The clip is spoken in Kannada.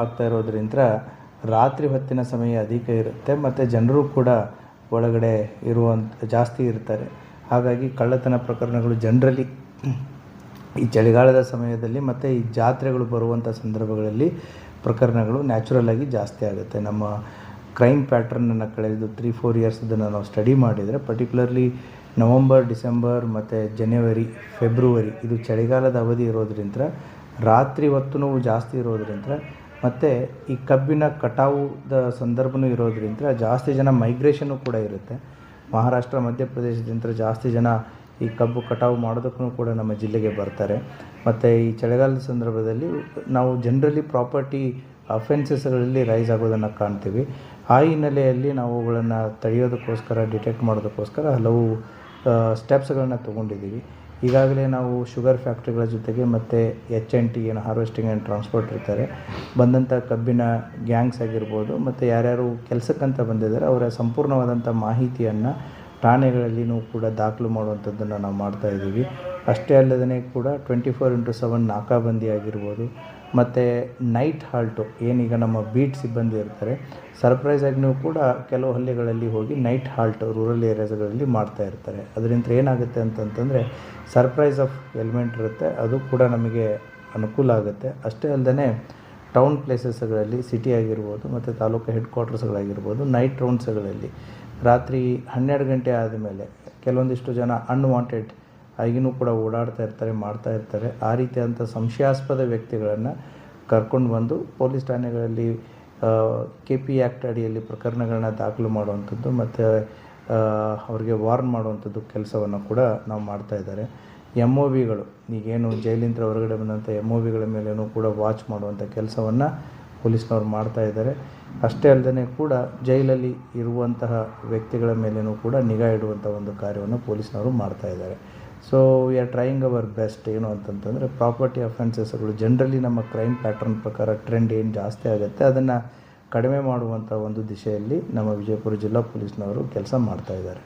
ಆಗ್ತಾ ಇರೋದ್ರಿಂದ ರಾತ್ರಿ ಹೊತ್ತಿನ ಸಮಯ ಅಧಿಕ ಇರುತ್ತೆ, ಮತ್ತು ಜನರು ಕೂಡ ಒಳಗಡೆ ಇರುವಂಥ ಜಾಸ್ತಿ ಇರ್ತಾರೆ. ಹಾಗಾಗಿ ಕಳ್ಳತನ ಪ್ರಕರಣಗಳು ಜನರಲಿ ಈ ಚಳಿಗಾಲದ ಸಮಯದಲ್ಲಿ ಮತ್ತು ಈ ಜಾತ್ರೆಗಳು ಬರುವಂಥ ಸಂದರ್ಭಗಳಲ್ಲಿ ಪ್ರಕರಣಗಳು ನ್ಯಾಚುರಲ್ ಆಗಿ ಜಾಸ್ತಿ ಆಗುತ್ತೆ. ನಮ್ಮ ಕ್ರೈಮ್ ಪ್ಯಾಟ್ರನನ್ನು ಕಳೆದು ತ್ರೀ ಫೋರ್ ಇಯರ್ಸ್ ಅದನ್ನು ನಾವು ಸ್ಟಡಿ ಮಾಡಿದರೆ ಪರ್ಟಿಕ್ಯುಲರ್ಲಿ ನವಂಬರ್ ಡಿಸೆಂಬರ್ ಮತ್ತು ಜನವರಿ ಫೆಬ್ರವರಿ ಇದು ಚಳಿಗಾಲದ ಅವಧಿ ಇರೋದ್ರಿಂದ, ರಾತ್ರಿ ಹೊತ್ತು ಜಾಸ್ತಿ ಇರೋದ್ರಿಂದ ಮತ್ತು ಈ ಕಬ್ಬಿನ ಕಟಾವುದ ಸಂದರ್ಭನೂ ಇರೋದ್ರಿಂದ ಜಾಸ್ತಿ ಜನ ಮೈಗ್ರೇಷನ್ನು ಕೂಡ ಇರುತ್ತೆ. ಮಹಾರಾಷ್ಟ್ರ ಮಧ್ಯಪ್ರದೇಶದಿಂದ ಜಾಸ್ತಿ ಜನ ಈ ಕಬ್ಬು ಕಟಾವು ಮಾಡೋದಕ್ಕೂ ಕೂಡ ನಮ್ಮ ಜಿಲ್ಲೆಗೆ ಬರ್ತಾರೆ. ಮತ್ತು ಈ ಚಳಿಗಾಲದ ಸಂದರ್ಭದಲ್ಲಿ ನಾವು ಜನರಲಿ ಪ್ರಾಪರ್ಟಿ ಅಫೆನ್ಸಸ್ಗಳಲ್ಲಿ ರೈಸ್ ಆಗೋದನ್ನು ಕಾಣ್ತೀವಿ. ಆ ಹಿನ್ನೆಲೆಯಲ್ಲಿ ನಾವು ಅವುಗಳನ್ನು ತಡೆಯೋದಕ್ಕೋಸ್ಕರ ಡಿಟೆಕ್ಟ್ ಮಾಡೋದಕ್ಕೋಸ್ಕರ ಹಲವು ಸ್ಟೆಪ್ಸ್ಗಳನ್ನ ತೊಗೊಂಡಿದ್ದೀವಿ. ಈಗಾಗಲೇ ನಾವು ಶುಗರ್ ಫ್ಯಾಕ್ಟ್ರಿಗಳ ಜೊತೆಗೆ ಮತ್ತು ಎಚ್ ಎನ್ ಟಿ ಏನು ಹಾರ್ವೆಸ್ಟಿಂಗ್ ಆ್ಯಂಡ್ ಟ್ರಾನ್ಸ್ಪೋರ್ಟ್ ಇರ್ತಾರೆ. ಬಂದಂಥ ಕಬ್ಬಿನ ಗ್ಯಾಂಗ್ಸ್ ಆಗಿರ್ಬೋದು, ಮತ್ತು ಯಾರ್ಯಾರು ಕೆಲಸಕ್ಕಂತ ಬಂದಿದ್ದಾರೆ, ಅವರ ಸಂಪೂರ್ಣವಾದಂಥ ಮಾಹಿತಿಯನ್ನು ಠಾಣೆಗಳಲ್ಲಿನೂ ಕೂಡ ದಾಖಲು ಮಾಡುವಂಥದ್ದನ್ನು ನಾವು ಮಾಡ್ತಾ ಇದ್ದೀವಿ. ಅಷ್ಟೇ ಅಲ್ಲದೇ ಕೂಡ ಟ್ವೆಂಟಿ ಫೋರ್ ಇಂಟು ಸೆವೆನ್ ನಾಕಾಬಂದಿ ಆಗಿರ್ಬೋದು ಮತ್ತು ನೈಟ್ ಹಾಲ್ಟು ಏನೀಗ ನಮ್ಮ ಬೀಟ್ ಸಿಬ್ಬಂದಿ ಇರ್ತಾರೆ ಸರ್ಪ್ರೈಸ್ ನೀವು ಕೂಡ ಕೆಲವು ಹಳ್ಳಿಗಳಲ್ಲಿ ಹೋಗಿ ನೈಟ್ ಹಾಲ್ಟ್ ರೂರಲ್ ಏರಿಯಾಸ್ಗಳಲ್ಲಿ ಮಾಡ್ತಾ ಇರ್ತಾರೆ. ಅದರಿಂದ ಏನಾಗುತ್ತೆ ಅಂತಂತಂದರೆ ಸರ್ಪ್ರೈಸ್ ಆಫ್ ಎಲಿಮೆಂಟ್ ಇರುತ್ತೆ, ಅದು ಕೂಡ ನಮಗೆ ಅನುಕೂಲ ಆಗುತ್ತೆ. ಅಷ್ಟೇ ಅಲ್ಲದೆ ಟೌನ್ ಪ್ಲೇಸಸ್ಗಳಲ್ಲಿ ಸಿಟಿ ಆಗಿರ್ಬೋದು, ಮತ್ತು ತಾಲೂಕು ಹೆಡ್ ಕ್ವಾರ್ಟರ್ಸ್ಗಳಾಗಿರ್ಬೋದು ನೈಟ್ ರೌಂಡ್ಸ್ಗಳಲ್ಲಿ ರಾತ್ರಿ ಹನ್ನೆರಡು ಗಂಟೆ ಆದಮೇಲೆ ಕೆಲವೊಂದಿಷ್ಟು ಜನ ಅನ್ವಾಂಟೆಡ್ ಆಗಿನೂ ಕೂಡ ಓಡಾಡ್ತಾ ಇರ್ತಾರೆ, ಮಾಡ್ತಾ ಇರ್ತಾರೆ. ಆ ರೀತಿಯಾದಂಥ ಸಂಶಯಾಸ್ಪದ ವ್ಯಕ್ತಿಗಳನ್ನು ಕರ್ಕೊಂಡು ಬಂದು ಪೊಲೀಸ್ ಠಾಣೆಗಳಲ್ಲಿ ಕೆ ಪಿ ಆ್ಯಕ್ಟ್ ಅಡಿಯಲ್ಲಿ ಪ್ರಕರಣಗಳನ್ನ ದಾಖಲು ಮಾಡುವಂಥದ್ದು ಮತ್ತು ಅವ್ರಿಗೆ ವಾರ್ನ್ ಮಾಡುವಂಥದ್ದು ಕೆಲಸವನ್ನು ಕೂಡ ನಾವು ಮಾಡ್ತಾ ಇದ್ದಾರೆ. ಎಂ ಒ ವಿಗಳು ಈಗೇನು ಜೈಲಿಂದ ಹೊರಗಡೆ ಬಂದಂಥ ಎಂ ಒ ವಿಗಳ ಮೇಲೇನೂ ಕೂಡ ವಾಚ್ ಮಾಡುವಂಥ ಕೆಲಸವನ್ನು ಪೊಲೀಸ್ನವ್ರು ಮಾಡ್ತಾ ಇದ್ದಾರೆ. ಅಷ್ಟೇ ಅಲ್ಲದೆ ಕೂಡ ಜೈಲಲ್ಲಿ ಇರುವಂತಹ ವ್ಯಕ್ತಿಗಳ ಮೇಲೇನೂ ಕೂಡ ನಿಗಾ ಇಡುವಂಥ ಒಂದು ಕಾರ್ಯವನ್ನು ಪೊಲೀಸ್ನವರು ಮಾಡ್ತಾ ಇದ್ದಾರೆ. So we are trying our best ಏನು ಅಂತಂತಂದರೆ ಪ್ರಾಪರ್ಟಿ ಅಫೆನ್ಸಸ್ಗಳು ಜನರಲಿ ನಮ್ಮ ಕ್ರೈಮ್ ಪ್ಯಾಟ್ರನ್ ಪ್ರಕಾರ ಟ್ರೆಂಡ್ ಏನು ಜಾಸ್ತಿ ಆಗುತ್ತೆ, ಅದನ್ನು ಕಡಿಮೆ ಮಾಡುವಂಥ ಒಂದು ದಿಶೆಯಲ್ಲಿ ನಮ್ಮ ವಿಜಯಪುರ ಜಿಲ್ಲಾ ಪೊಲೀಸ್ನವರು ಕೆಲಸ ಮಾಡ್ತಾ ಇದ್ದಾರೆ.